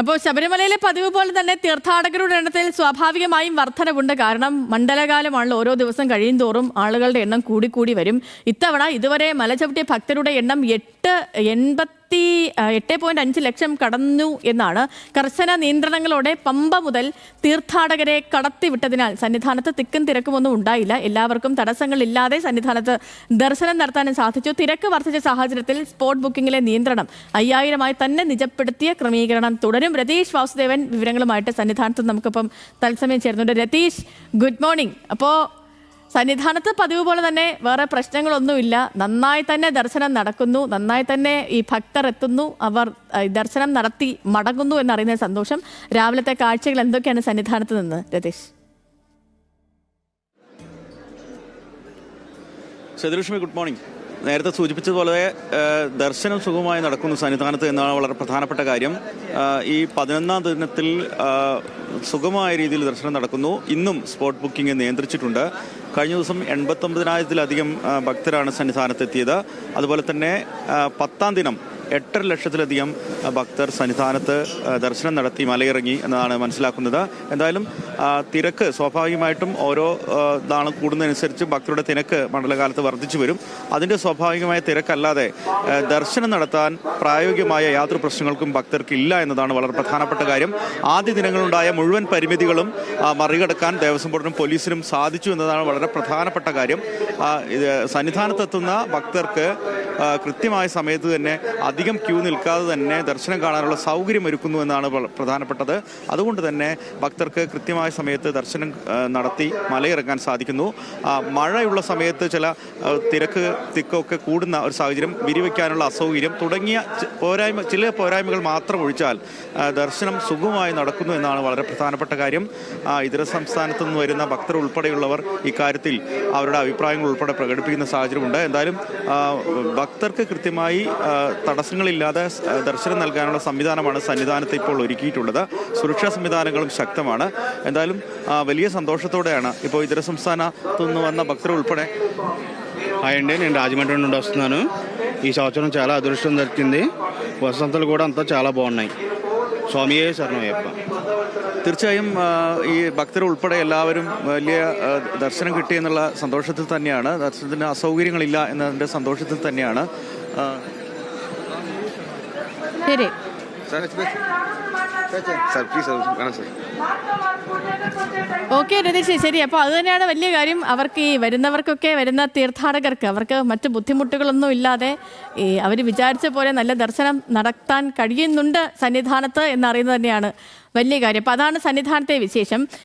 അപ്പോൾ ശബരിമലയിലെ പതിവ് പോലെ തന്നെ തീർത്ഥാടകരുടെ എണ്ണത്തിൽ സ്വാഭാവികമായും വർധനവുണ്ട്. കാരണം മണ്ഡലകാലമാണല്ലോ ഓരോ ദിവസം കഴിയും തോറും ആളുകളുടെ എണ്ണം കൂടിക്കൂടി വരും. ഇത്തവണ ഇതുവരെ മല ചവിട്ടിയ ഭക്തരുടെ എണ്ണം എട്ട് എൺപത്തി എട്ട് പോയിന്റ് അഞ്ച് ലക്ഷം കടന്നു എന്നാണ് കർശന നിയന്ത്രണങ്ങളോടെ പമ്പ മുതൽ തീർത്ഥാടകരെ കടത്തിവിട്ടതിനാൽ സന്നിധാനത്ത് തിക്കും തിരക്കുമൊന്നും ഉണ്ടായില്ല. എല്ലാവർക്കും തടസ്സങ്ങളില്ലാതെ സന്നിധാനത്ത് ദർശനം നടത്താനും സാധിച്ചു. തിരക്ക് വർദ്ധിച്ച സാഹചര്യത്തിൽ സ്പോട്ട് ബുക്കിംഗിലെ നിയന്ത്രണം അയ്യായിരമായി തന്നെ നിജപ്പെടുത്തിയ ക്രമീകരണം തുടരും. രതീഷ് വാസുദേവൻ വിവരങ്ങളുമായിട്ട് സന്നിധാനത്ത് നമുക്കിപ്പം തത്സമയം ചേരുന്നുണ്ട്. രതീഷ് ഗുഡ് മോർണിംഗ് അപ്പോൾ സന്നിധാനത്ത് പതിവ് പോലെ തന്നെ വേറെ പ്രശ്നങ്ങളൊന്നുമില്ല. നന്നായി തന്നെ ദർശനം നടക്കുന്നു. നന്നായി തന്നെ ഈ ഭക്തർ എത്തുന്നു. അവർ ദർശനം നടത്തി മടങ്ങുന്നു എന്നറിയുന്ന സന്തോഷം. രാവിലത്തെ കാഴ്ചകൾ എന്തൊക്കെയാണ് സന്നിധാനത്ത് നിന്ന് രതീഷ്? Sethulakshmi good morning. നേരത്തെ സൂചിപ്പിച്ചതുപോലെ ദർശനം സുഖമായി നടക്കുന്നു സന്നിധാനത്ത് എന്നാണ് വളരെ പ്രധാനപ്പെട്ട കാര്യം. ഈ പതിനൊന്നാം ദിനത്തിൽ സുഖമായ രീതിയിൽ ദർശനം നടക്കുന്നു. ഇന്നും സ്പോട്ട് ബുക്കിംഗ് നിയന്ത്രിച്ചിട്ടുണ്ട്. കഴിഞ്ഞ ദിവസം എൺപത്തൊമ്പതിനായിരത്തിലധികം ഭക്തരാണ് സന്നിധാനത്തെത്തിയത്. അതുപോലെ തന്നെ പത്താം ദിനം എട്ടര ലക്ഷത്തിലധികം ഭക്തർ സന്നിധാനത്ത് ദർശനം നടത്തി മലയിറങ്ങി എന്നതാണ് മനസ്സിലാക്കുന്നത്. എന്തായാലും തിരക്ക് സ്വാഭാവികമായിട്ടും ഓരോ നാളും കൂടുന്നതനുസരിച്ച് ഭക്തരുടെ തിരക്ക് മണ്ഡലകാലത്ത് വർദ്ധിച്ചു വരും. അതിന്റെ സ്വാഭാവികമായ തിരക്കല്ലാതെ ദർശനം നടത്താൻ പ്രായോഗികമായ യാതൊരു പ്രശ്നങ്ങൾക്കും ഭക്തർക്ക് ഇല്ല എന്നതാണ് വളരെ പ്രധാനപ്പെട്ട കാര്യം. ആദ്യ ദിനങ്ങളുണ്ടായ മുഴുവൻ പരിമിതികളും മറികടക്കാൻ ദേവസ്വം ബോർഡിനും പോലീസിനും സാധിച്ചു എന്നതാണ് വളരെ പ്രധാനപ്പെട്ട കാര്യം. സന്നിധാനത്തെത്തുന്ന ഭക്തർക്ക് കൃത്യമായ സമയത്ത് തന്നെ അധികം ക്യൂ നിൽക്കാതെ തന്നെ ദർശനം കാണാനുള്ള സൗകര്യം ഒരുക്കുന്നു എന്നാണ് പ്രധാനപ്പെട്ടത്. അതുകൊണ്ട് തന്നെ ഭക്തർക്ക് കൃത്യമായ സമയത്ത് ദർശനം നടത്തി മലയിറങ്ങാൻ സാധിക്കുന്നു. മഴയുള്ള സമയത്ത് ചില തിരക്ക് തിക്കൊക്കെ കൂടുന്ന ഒരു സാഹചര്യം വിരിവയ്ക്കാനുള്ള അസൗകര്യം തുടങ്ങിയ പോരായ്മ ചില പോരായ്മകൾ മാത്രം ഒഴിച്ചാൽ ദർശനം സുഗമമായി നടക്കുന്നു എന്നാണ് വളരെ പ്രധാനപ്പെട്ട കാര്യം. ഇതര സംസ്ഥാനത്തു നിന്ന് വരുന്ന ഭക്തർ ഉൾപ്പെടെയുള്ളവർ ഇക്കാര്യത്തിൽ അവരുടെ അഭിപ്രായങ്ങൾ ഉൾപ്പെടെ പ്രകടിപ്പിക്കുന്ന സാഹചര്യമുണ്ട്. എന്തായാലും ഭക്തർക്ക് കൃത്യമായി ആ, തടസ്സങ്ങളില്ലാതെ ദർശനം നൽകാനുള്ള സംവിധാനമാണ് സന്നിധാനത്ത് ഇപ്പോൾ ഒരുക്കിയിട്ടുള്ളത്. സുരക്ഷാ സംവിധാനങ്ങളും ശക്തമാണ്. എന്തായാലും വലിയ സന്തോഷത്തോടെയാണ് ഇപ്പോൾ ഇതര സംസ്ഥാനത്തു നിന്ന് വന്ന ഭക്തർ ഉൾപ്പെടെ. హాయ్ అండి నేను రాజమండ్రి నుండి వస్తున్నాను ఈ సంవత్సరం చాలా అదృష్టం దొరికింది వసంతలు కూడా అంతా చాలా బాగున్నాయి. സ്വാമിയെ ശരണമയ്യപ്പ. തീർച്ചയായും ഈ ഭക്തർ ഉൾപ്പെടെ എല്ലാവരും വലിയ ദർശനം കിട്ടിയെന്നുള്ള സന്തോഷത്തിൽ തന്നെയാണ്. ദർശനത്തിന് അസൗകര്യങ്ങളില്ല എന്നതിന്റെ സന്തോഷത്തിൽ തന്നെയാണ്. ശരി. ഓക്കെ രതീഷ് ശരി. അപ്പോൾ അത് തന്നെയാണ് വലിയ കാര്യം. അവർക്ക് ഈ വരുന്നവർക്കൊക്കെ വരുന്ന തീർത്ഥാടകർക്ക് അവർക്ക് മറ്റ് ബുദ്ധിമുട്ടുകളൊന്നും ഇല്ലാതെ ഈ അവർ വിചാരിച്ച പോലെ നല്ല ദർശനം നടത്താൻ കഴിയുന്നുണ്ട് സന്നിധാനത്ത് എന്നറിയുന്നത് തന്നെയാണ് വലിയ കാര്യം. അപ്പോൾ അതാണ് സന്നിധാനത്തെ വിശേഷം.